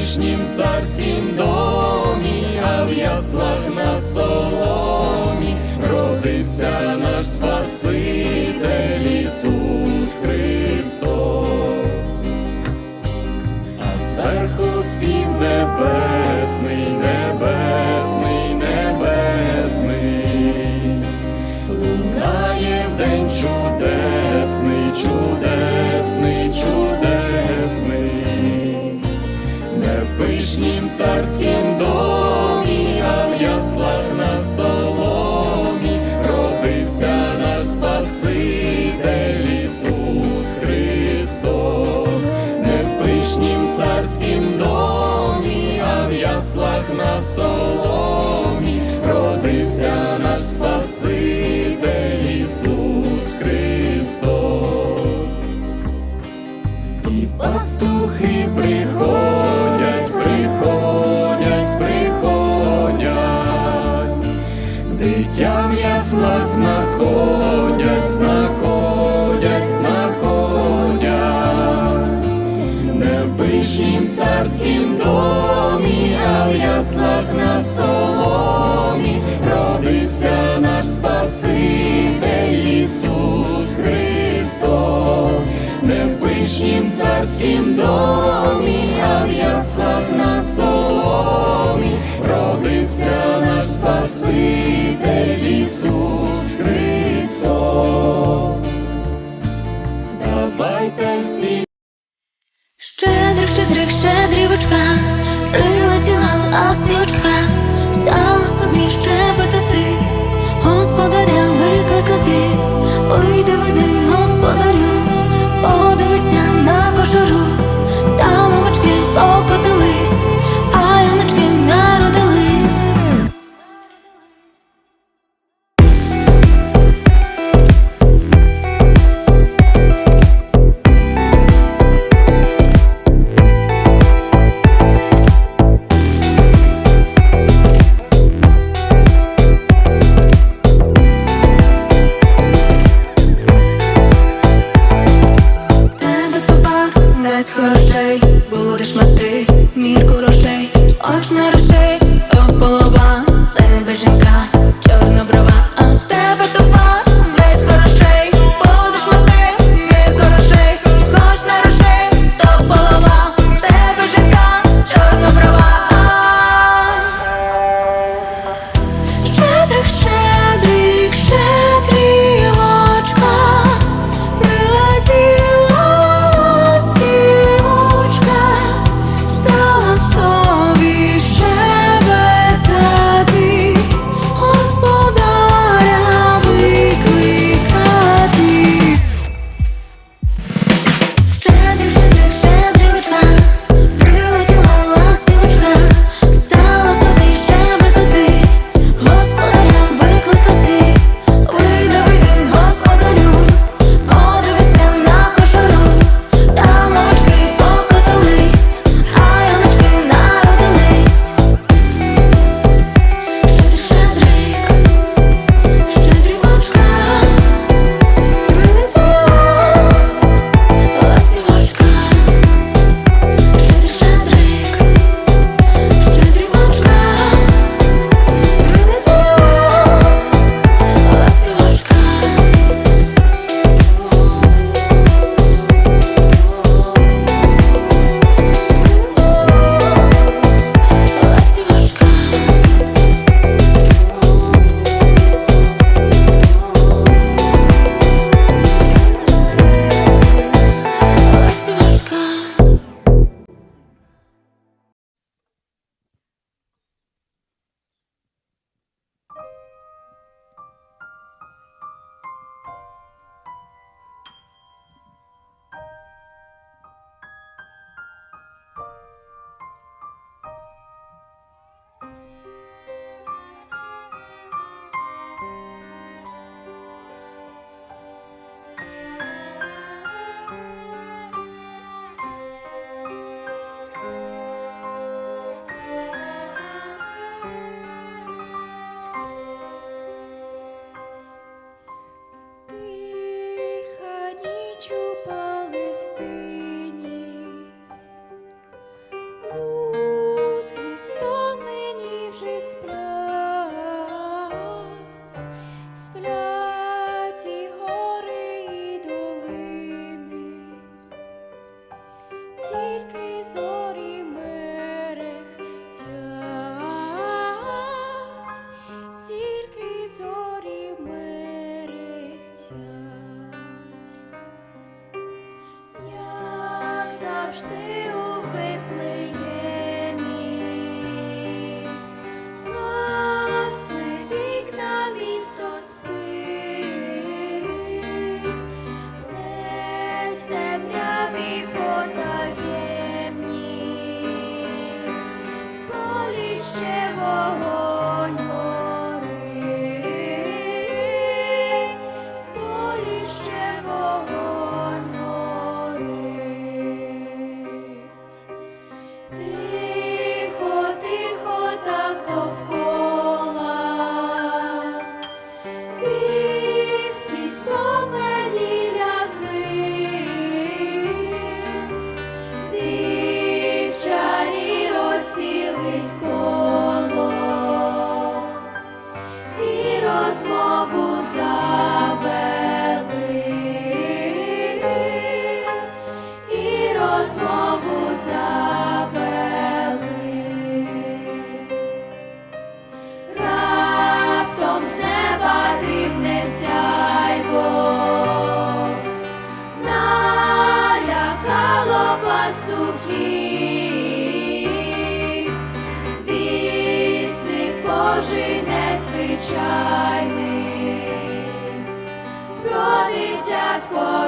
не в царськім домі, а в яслах на соломі родився наш Спаситель Ісус Христос. А зверху спів небесний, небесний, царськім домі, а в яслах на соломі. Родився наш Спаситель Ісус Христос, не в пишнім царськім домі, а в яслах на соломі. Родився наш Спаситель Ісус Христос. І пастухи приходять, пишнім царськім домі, а в яслах на соломі родився наш Спаситель Ісус Христос. Давайте всі Щедрих, щедрих, щедрівочка, завжди розповів.